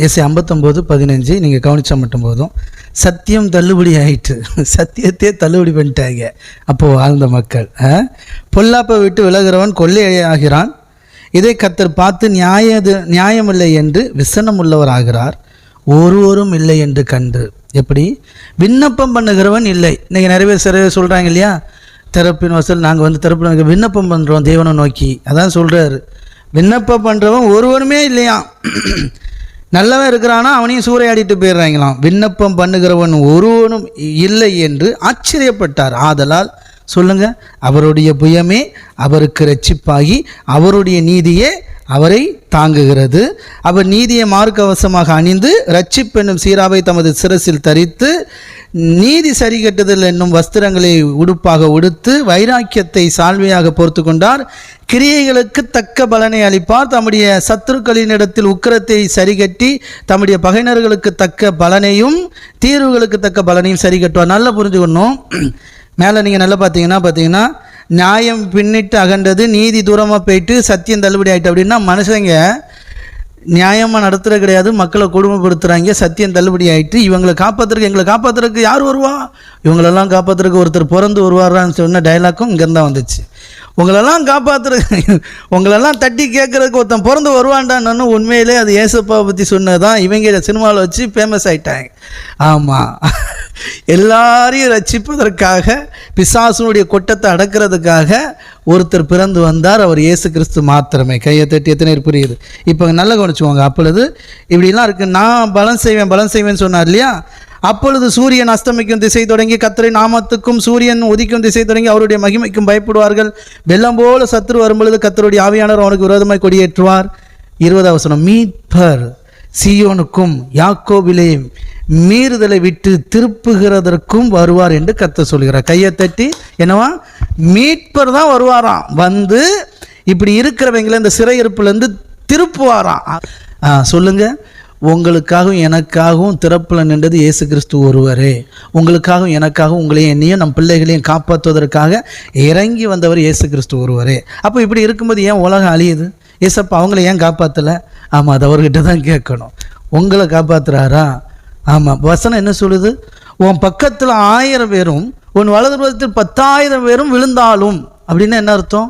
AC ஐம்பத்தொம்போது பதினஞ்சு நீங்கள் கவனித்தா மட்டும் போதும். சத்தியம் தள்ளுபடி ஆயிட்டு சத்தியத்தையே தள்ளுபடி பண்ணிட்டாங்க. அப்போது வாழ்ந்த மக்கள் ஆ? பொல்லாப்பை விட்டு விலகிறவன் கொள்ளையாகிறான் இதை கத்தர் பார்த்து நியாயது நியாயமில்லை என்று விசனம் உள்ளவர் ஆகிறார் ஒருவரும் இல்லை என்று கண்டு. எப்படி? விண்ணப்பம் பண்ணுகிறவன் இல்லை. இன்றைக்கி நிறைய பேர் சிறைய சொல்கிறாங்க இல்லையா? திறப்பின் வசல் நாங்கள் வந்து திறப்பு விண்ணப்பம் பண்ணுறோம் தேவனை நோக்கி. அதான் சொல்கிறாரு விண்ணப்பம் பண்ணுறவன் ஒருவருமே இல்லையா நல்லவன் இருக்கிறானா அவனையும் சூறையாடிட்டு போயிடுறாங்களாம். விண்ணப்பம் பண்ணுகிறவன் ஒருவனும் இல்லை என்று ஆச்சரியப்பட்டார். ஆதலால் சொல்லுங்க அவருடைய புயமே அவருக்கு ரட்சிப்பாகி அவருடைய நீதியே அவரை தாங்குகிறது. அவர் நீதியை மார்க்கவசமாக அணிந்து ரட்சிப்பென்னும் சீராவை தமது சிரசில் தரித்து நீதி சரிகட்டுதல் என்னும் வஸ்திரங்களை உடுப்பாக உடுத்து வைராக்கியத்தை சால்வையாக பொறுத்து கொண்டார். கிரியைகளுக்கு தக்க பலனை அளிப்பார். தம்முடைய சத்துருக்களினிடத்தில் உக்கிரத்தை சரிகட்டி தம்முடைய பகைனர்களுக்கு தக்க பலனையும் தீர்வுகளுக்கு தக்க பலனையும் சரி கட்டுவார். நல்லா புரிஞ்சுக்கணும். மேலே நீங்கள் நல்லா பார்த்தீங்கன்னா பார்த்தீங்கன்னா நியாயம் பின்னிட்டு அகண்டது நீதி தூரமாக போயிட்டு சத்தியம் தள்ளுபடி ஆகிட்டு அப்படின்னா மனுஷங்க நியாயமாக நடத்துகிற கிடையாது மக்களை கொடுமைப்படுத்துகிறாங்க சத்தியம் தள்ளுபடி ஆயிட்டு இவங்களை காப்பாற்றுறதுக்கு எங்களை காப்பாற்றுறதுக்கு யார் வருவா? இவங்களெல்லாம் காப்பாற்றுறதுக்கு ஒருத்தர் பிறந்து வருவாரான்னு சொன்ன டைலாக்கும் இங்கேருந்து தான் வந்துச்சு. உங்களெல்லாம் காப்பாற்றுற உங்களெல்லாம் தட்டி கேட்குறதுக்கு ஒருத்தன் பிறந்து வருவான்டான்னு உண்மையிலே அது ஏசப்பாவை பற்றி சொன்னது தான் இவங்க சினிமாவில் வச்சு ஃபேமஸ் ஆகிட்டாங்க ஆமாம் எல்லாரையும் ரட்சிப்பதற்காக பிசாசுனுடைய கொட்டத்தை அடக்கிறதுக்காக ஒருத்தர் பிறந்து வந்தார். அவர் இயேசு கிறிஸ்து மாத்திரமே. கையை தட்டி எத்தனை பேர் புரியுது? இப்போ நல்ல கவனிச்சுக்கோங்க. அப்பொழுது இப்படிலாம் இருக்கு. நான் பலம் செய்வேன் பலம் செய்வேன்னு சொன்னார் இல்லையா? அப்பொழுது சூரியன் அஸ்தமிக்கும் திசை தொடங்கி கத்தரை நாமத்துக்கும் சூரியன் உதிக்கும் திசை தொடங்கி அவருடைய மகிமைக்கும் பயப்படுவார்கள். வெள்ளம் போல சத்துரு வரும்பொழுது கத்தருடைய ஆவியானவர் அவனுக்கு விரோதமாய் கொடியேற்றுவார். இருபதாவது வசனம் மீட்பர் சீயோனுக்கும் யாக்கோவிலே மீறுதலை விட்டு திருப்புகிறதற்கும் வருவார் என்று கத்த சொல்கிறார். கையை தட்டி என்னவா? மீட்பர் தான் வருவாராம். வந்து இப்படி இருக்கிறவங்கள இந்த சிறையிருப்புலேருந்து திருப்புவாராம். சொல்லுங்க. உங்களுக்காகவும் எனக்காகவும் திறப்பில் நின்றது இயேசு கிறிஸ்து ஒருவரே. உங்களுக்காகவும் எனக்காகவும் உங்களையும் என்னையும் நம் பிள்ளைகளையும் காப்பாற்றுவதற்காக இறங்கி வந்தவர் இயேசு கிறிஸ்து ஒருவரே. அப்போ இப்படி இருக்கும்போது ஏன் உலகம் அழியுது? ஏசப்பா அவங்கள ஏன் காப்பாற்றலை ஆமாம் அது அவர்கிட்ட தான் கேட்கணும். உங்களை காப்பாற்றுறாரா ஆமாம் வசனம் என்ன சொல்லுது? உன் பக்கத்தில் ஆயிரம் பேரும் உன் வலது புறத்தில் பத்தாயிரம் பேரும் விழுந்தாலும் அப்படின்னா என்ன அர்த்தம்?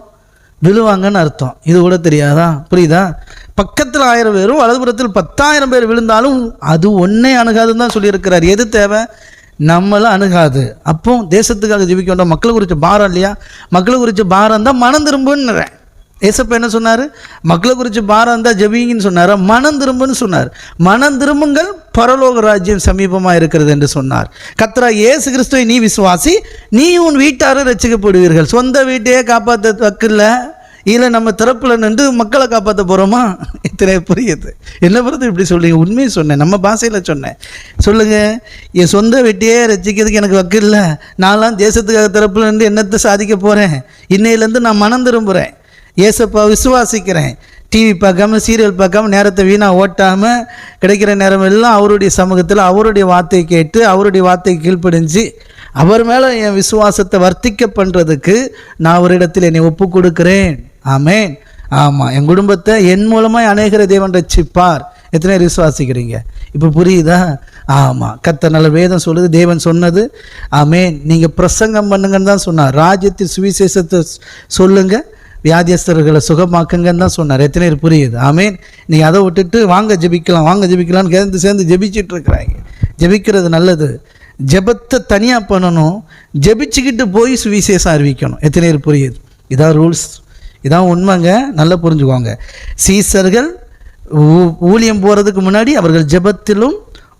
விழுவாங்கன்னு அர்த்தம். இது கூட தெரியாதா? புரியுதா? பக்கத்தில் ஆயிரம் பேரும் வலதுபுறத்தில் பத்தாயிரம் பேர் விழுந்தாலும் அது ஒன்றே அணுகாதுன்னு தான் சொல்லியிருக்கிறார். எது தேவை? நம்மளை அணுகாது. அப்போ தேசத்துக்காக ஜீவிக்க வேண்டாம் மக்களை குறித்த பாரம் இல்லையா? மக்களை குறித்த பாரம் தான் மனம் திரும்புன்னுறேன் ஏசப்ப என்ன சொன்னார்? மக்களை குறித்து பாரம் இருந்தால் ஜபிங்கன்னு சொன்னார்? மனம் திரும்புன்னு சொன்னார். மனம் திரும்புங்கள் பரலோக ராஜ்யம் சமீபமாக இருக்கிறது என்று சொன்னார். கத்ரா இயேசு கிறிஸ்துவை நீ விசுவாசி நீ உன் வீட்டாரை ரசிக்கப்படுவீர்கள் சொந்த வீட்டையே காப்பாற்ற தக்கில்ல இல்லை நம்ம திறப்பில் நின்று மக்களை காப்பாற்ற போகிறோமா இத்தனை புரியுது. என்ன பொறுத்து இப்படி சொல்றீங்க. உண்மையை சொன்னேன். நம்ம பாஷையில் சொன்னேன். சொல்லுங்கள் என் சொந்த வீட்டையே ரசிக்கிறதுக்கு எனக்கு வக்கில்ல? நான்லாம் தேசத்துக்காக திறப்பில் நின்று என்னத்தை சாதிக்க போகிறேன் இன்னையிலேருந்து நான் மனம் திரும்புகிறேன் ஏசப்பா விசுவாசிக்கிறேன். டிவி பார்க்காம சீரியல் பார்க்காம நேரத்தை வீணாக ஓட்டாமல் கிடைக்கிற நேரம் எல்லாம் அவருடைய சமூகத்தில் அவருடைய வார்த்தையை கேட்டு அவருடைய வார்த்தையை கீழ்ப்படிஞ்சு அவர் மேலே என் விசுவாசத்தை வர்த்திக்க பண்ணுறதுக்கு நான் ஒரு இடத்தில் என்னை ஒப்பு கொடுக்குறேன். ஆமேன். ஆமாம் என் குடும்பத்தை என் மூலமாக அநேகர தேவன் ரட்சிப்பார். எத்தனை விசுவாசிக்கிறீங்க? இப்போ புரியுதா? ஆமாம் கத்த நல்ல வேதம் சொல்லுது தேவன் சொன்னது. ஆமேன். நீங்கள் பிரசங்கம் பண்ணுங்கன்னு தான் சொன்னார். ராஜ்யத்தின் சுவிசேஷத்தை சொல்லுங்கள் வியாதியஸ்தர்களை சுகமாக்குங்கன்னு தான் சொன்னார். எத்தனை பேர் புரியுது? ஆமீன். நீ அதை விட்டுட்டு வாங்க ஜெபிக்கலாம் வாங்க ஜெபிக்கலாம்னு சேர்ந்து சேர்ந்து ஜெபிச்சுட்டு இருக்கிறாங்க. ஜெபிக்கிறது நல்லது. ஜெபத்தை தனியாக பண்ணணும். ஜெபிச்சுக்கிட்டு போய் சுவிசேஷம் அறிவிக்கணும். எத்தனை பேர் புரியுது? இதான் ரூல்ஸ். இதான் உண்மைங்க. நல்லா புரிஞ்சுக்கோங்க. சீசர்கள் ஊ- ஊழியம் போகிறதுக்கு முன்னாடி அவர்கள் ஜெபத்திலும்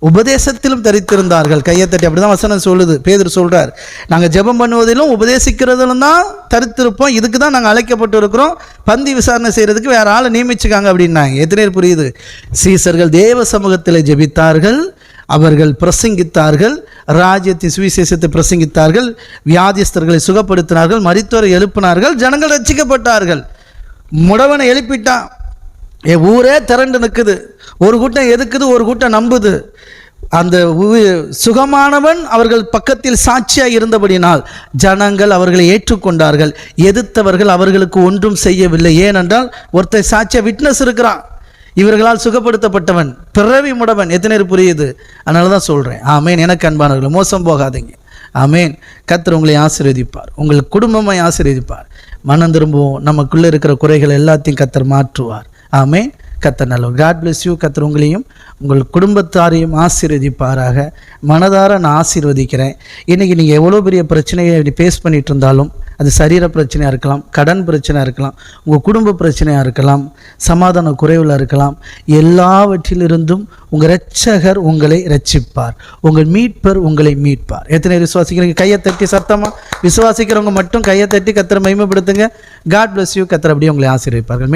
உபதேசத்திலும் தரித்திருந்தார்கள். கையை தட்டி அப்படிதான் வசனம் சொல்லுது. பேதர் சொல்றார் நாங்கள் ஜெபம் பண்ணுவதிலும் உபதேசிக்கிறதிலும் தான் தரித்திருப்போம். இதுக்கு தான் நாங்கள் அழைக்கப்பட்டு இருக்கிறோம் பந்தி விசாரணை செய்யறதுக்கு வேற ஆளை நியமிச்சுக்காங்க அப்படின்னாங்க. எத்தனை புரியுது? சீசர்கள் தேவ சமூகத்தில் ஜெபித்தார்கள். அவர்கள் பிரசங்கித்தார்கள். ராஜ்யத்தை சுவிசேஷத்தை பிரசங்கித்தார்கள். வியாதிஸ்தர்களை சுகப்படுத்தினார்கள். மருத்துவரை எழுப்பினார்கள். ஜனங்கள் ரசிக்கப்பட்டார்கள் முடவனை எழுப்பிட்டான். என் ஊரே திரண்டு நிற்குது ஒரு கூட்டம் எதுக்குது? ஒரு கூட்டம் நம்புது. அந்த உ- சுகமானவன் அவர்கள் பக்கத்தில் சாட்சியாக இருந்தபடினால் ஜனங்கள் அவர்களை ஏற்றுக்கொண்டார்கள். எதிர்த்தவர்கள் அவர்களுக்கு ஒன்றும் செய்யவில்லை. ஏனென்றால் ஒருத்தன் சாட்சியாக விட்னஸ் இருக்கிறான். இவர்களால் சுகப்படுத்தப்பட்டவன் பிறவி முடவன். எத்தனை புரியுது? அதனால தான் சொல்கிறேன் ஆமேன். எனக்கு அன்பானவர்கள் மோசம் போகாதீங்க. ஆமேன். கத்தர் உங்களை ஆசீர்வதிப்பார். உங்கள் குடும்பமை ஆசீர்வதிப்பார். மனம் திரும்புவோம். நமக்குள்ளே இருக்கிற குறைகள் எல்லாத்தையும் கத்தர் மாற்றுவார். ஆமே கத்த நல்லவர். காட் பிளஸ் யூ கத்தர் உங்களையும் உங்கள் குடும்பத்தாரையும் ஆசீர்வதிப்பாராக. மனதார நான் ஆசீர்வதிக்கிறேன். இன்றைக்கி நீங்கள் எவ்வளோ பெரிய பிரச்சனையை ஃபேஸ் பண்ணிட்டு இருந்தாலும் அது சரீர பிரச்சனையாக இருக்கலாம் கடன் பிரச்சனையாக இருக்கலாம் உங்கள் குடும்ப பிரச்சனையாக இருக்கலாம் சமாதான குறைவில் இருக்கலாம் எல்லாவற்றிலிருந்தும் உங்கள் ரட்சகர் உங்களை ரட்சிப்பார் உங்கள் மீட்பர் உங்களை மீட்பார். எத்தனை விசுவாசிக்கிறீங்க? கையை தட்டி சத்தமாக விசுவாசிக்கிறவங்க மட்டும் கையை தட்டி கத்திர மகிமைப்படுத்துங்க. காட் பிளஸ் யூ கத்திர அப்படியே உங்களை ஆசீர்வதிப்பார்கள்.